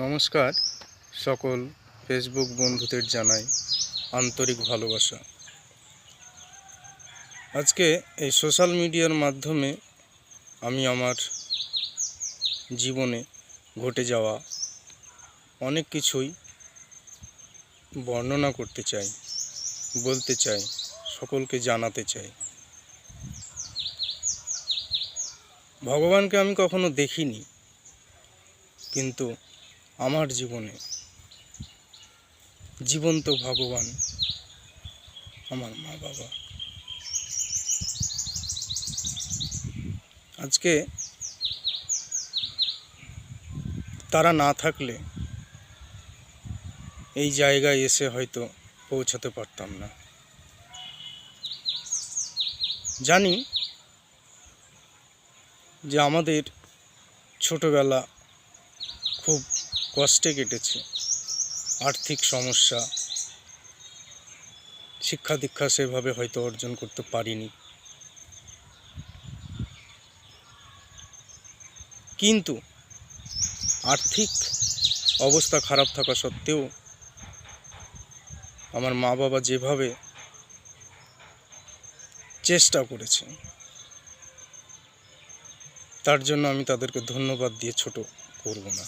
নমস্কার। সকল ফেসবুক বন্ধুদের জানাই আন্তরিক ভালোবাসা। আজকে এই সোশ্যাল মিডিয়ার মাধ্যমে আমি আমার জীবনে ঘটে যাওয়া অনেক কিছুই বর্ণনা করতে চাই, বলতে চাই, সকলকে জানাতে চাই। ভগবানকে আমি কখনো দেখিনি, কিন্তু আমার জীবনে। জীবন্ত ভগবান আমার মা বাবা। আজকে তারা না থাকলে এই জায়গায় এসে হয়তো পৌঁছাতে পারতাম না। জানি যে আমাদের ছোটবেলা খুব কষ্টে কেটেছে, আর্থিক সমস্যা, শিক্ষা দীক্ষা সেভাবে হয়তো অর্জন করতে পারিনি। কিন্তু আর্থিক অবস্থা খারাপ থাকা সত্ত্বেও আমার মা বাবা যেভাবে চেষ্টা করেছে, তার জন্য আমি তাদেরকে ধন্যবাদ দিয়ে ছোট করব না।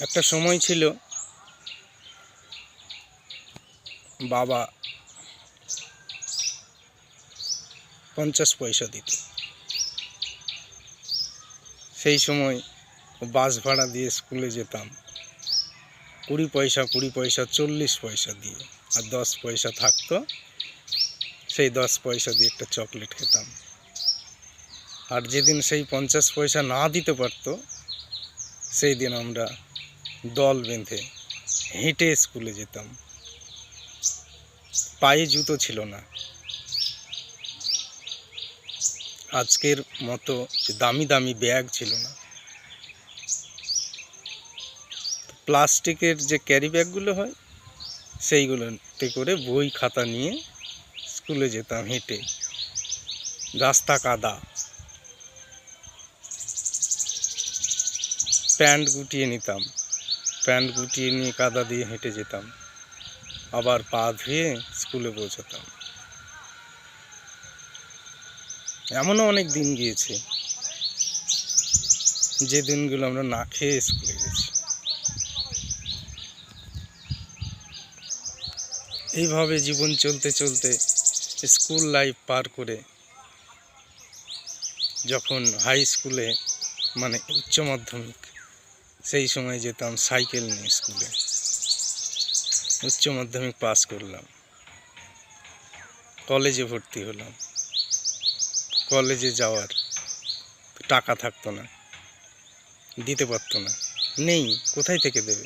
একটা সময় ছিল বাবা পঞ্চাশ পয়সা দিত। সেই সময় বাস ভাড়া দিয়ে স্কুলে যেতাম। কুড়ি পয়সা কুড়ি পয়সা, চল্লিশ পয়সা দিয়ে। আর দশ পয়সা থাকতো, সেই দশ পয়সা দিয়ে একটা চকলেট খেতাম। আর যেদিন সেই পঞ্চাশ পয়সা না দিতে পারতো, সেই দিন আমরা দল বেঁধে হেঁটে স্কুলে যেতাম। পায়ে জুতো ছিল না। আজকের মতো দামি দামি ব্যাগ ছিল না। প্লাস্টিকের যে ক্যারি ব্যাগগুলো হয়, সেইগুলোতে করে বই খাতা নিয়ে স্কুলে যেতাম হেঁটে। রাস্তা কাদা। প্যান্ট গুটিয়ে নিতাম। প্যান্ট গুটিয়ে নিয়ে কাদা দিয়ে হেঁটে যেতাম। আবার পা ধুয়ে স্কুলে পৌঁছাতাম। এমনও অনেক দিন গিয়েছে। যে দিনগুলো আমরা না খেয়ে স্কুলে গেছি। এইভাবে জীবন চলতে চলতে স্কুল লাইফ পার করে যখন হাই স্কুলে মানে উচ্চ মাধ্যমিক সেই সময় যেতাম সাইকেল নিয়ে স্কুলে। উচ্চ মাধ্যমিক পাস করলাম। কলেজে ভর্তি হলাম। কলেজে যাওয়ার টাকা থাকতো না। দিতে পারতো না। নেই, কোথায় থেকে দেবে?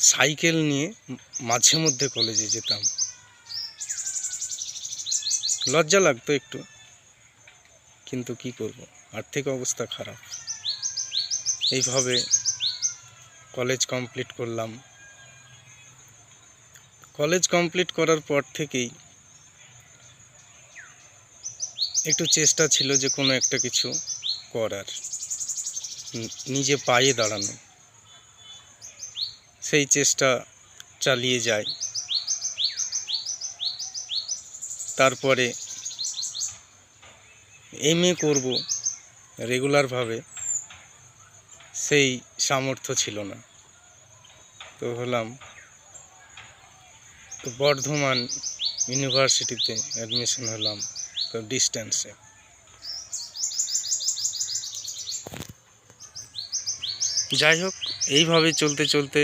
সাইকেল নিয়ে মাঝে মধ্যে কলেজে যেতাম। লজ্জা লাগতো একটু। কিন্তু কি করব? আর্থিক অবস্থা খারাপ। এইভাবে কলেজ কমপ্লিট করলাম। কলেজ কমপ্লিট করার পর থেকেই একটু চেষ্টা ছিল যে কোনো একটা কিছু করার নিজে পায়ে দাঁড়ানো। সেই চেষ্টা চালিয়ে যায় তারপরে এম এ করব রেগুলারভাবে সেই সামর্থ্য ছিল না। তো হলাম তো বর্ধমান ইউনিভার্সিটিতে অ্যাডমিশন হলাম তো ডিস্টেন্সে যাই হোক, এইভাবে চলতে চলতে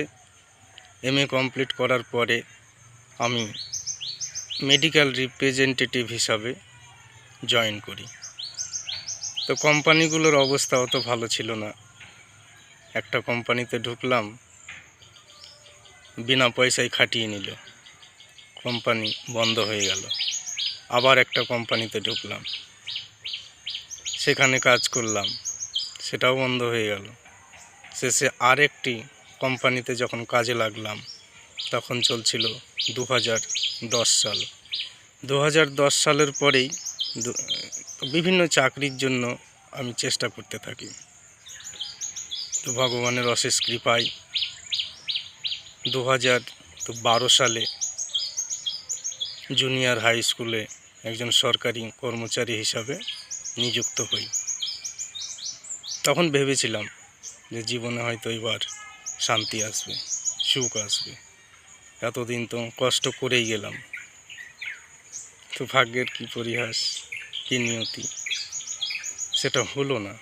এম কমপ্লিট করার পরে আমি মেডিকেল রিপ্রেজেন্টেটিভ হিসাবে জয়েন করি। তো কোম্পানিগুলোর অবস্থা অত ভালো ছিল না। একটা কোম্পানিতে ঢুকলাম, বিনা পয়সায় খাটিয়ে নিল। কোম্পানি বন্ধ হয়ে গেল। আবার একটা কোম্পানিতে ঢুকলাম। সেখানে কাজ করলাম। সেটাও বন্ধ হয়ে গেল। শেষে আরেকটি কোম্পানিতে যখন কাজে লাগলাম, তখন চলছিল দু হাজার দশ সাল। দু হাজার দশ সালের পরেই বিভিন্ন চাকরির জন্য আমি চেষ্টা করতে থাকি। তো ভগবানের অশেষ কৃপায় দু হাজার বারো সালে জুনিয়র হাই স্কুলে একজন সরকারি কর্মচারী হিসাবে নিযুক্ত হই। তখন ভেবেছিলাম যে জীবনে হয়তো এবার শান্তি আসবে, সুখ আসবে। এতদিন তো কষ্ট করেই গেলাম। তো ভাগ্যের কি পরিহাস, কী নিয়তি, সেটা হলো না,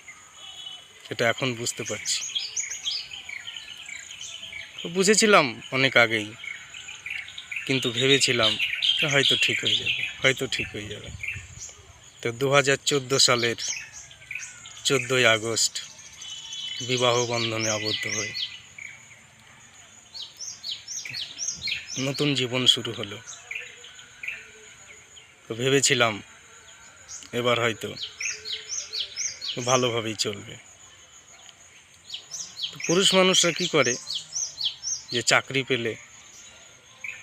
সেটা এখন বুঝতে পারছি। তো বুঝেছিলাম অনেক আগেই, কিন্তু ভেবেছিলাম হয়তো ঠিক হয়ে যাবে, হয়তো ঠিক হয়ে যাবে। তো দু হাজার চোদ্দ সালের চোদ্দোই আগস্ট বিবাহ বন্ধনে আবদ্ধ হয়ে নতুন জীবন শুরু হলো। তো ভেবেছিলাম এবার হয়তো ভালোভাবেই চলবে। পুরুষ মানুষরা কি করে? যে চাকরি পেলে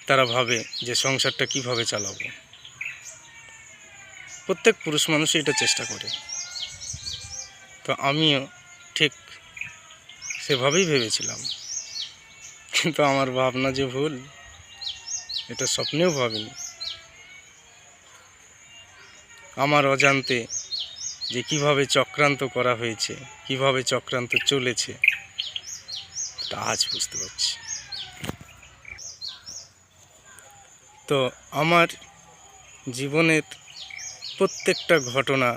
তারা ভাবে যে সংসারটা কীভাবে চালাবো। প্রত্যেক পুরুষ মানুষই এটা চেষ্টা করে। তো আমিও ঠিক সেভাবেই ভেবেছিলাম। কিন্তু আমার ভাবনা যে ভুল, এটা স্বপ্নেও ভাবিনি। আমার অজান্তে যে কীভাবে চক্রান্ত করা হয়েছে, কীভাবে চক্রান্ত চলেছে, তা আজ বুঝতে পারছি। তো আমার জীবনের প্রত্যেকটা ঘটনা,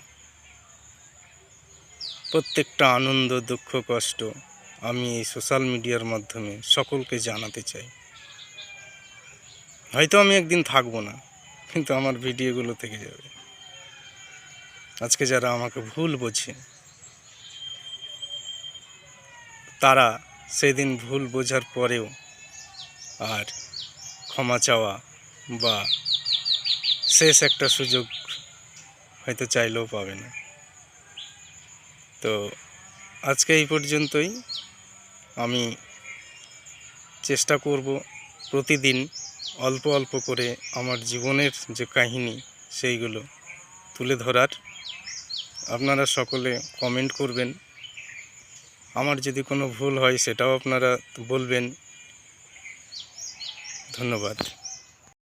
প্রত্যেকটা আনন্দ, দুঃখ, কষ্ট আমি এই সোশ্যাল মিডিয়ার মাধ্যমে সকলকে জানাতে চাই। হয়তো আমি একদিন থাকব না, কিন্তু আমার ভিডিওগুলো থেকে যাবে। আজকে যারা আমাকে ভুল বোঝে, তারা সেদিন ভুল বোঝার পরেও আর ক্ষমা চাওয়া বা শেষ একটা সুযোগ হয়তো চাইলেও পাবে না। তো আজকে এই পর্যন্তই। আমি চেষ্টা করব প্রতিদিন অল্প অল্প করে আমার জীবনের যে কাহিনী সেইগুলো তুলে ধরার। আপনারা সকলে কমেন্ট করবেন। আমার যদি কোনো ভুল হয় সেটাও আপনারা বলবেন। ধন্যবাদ।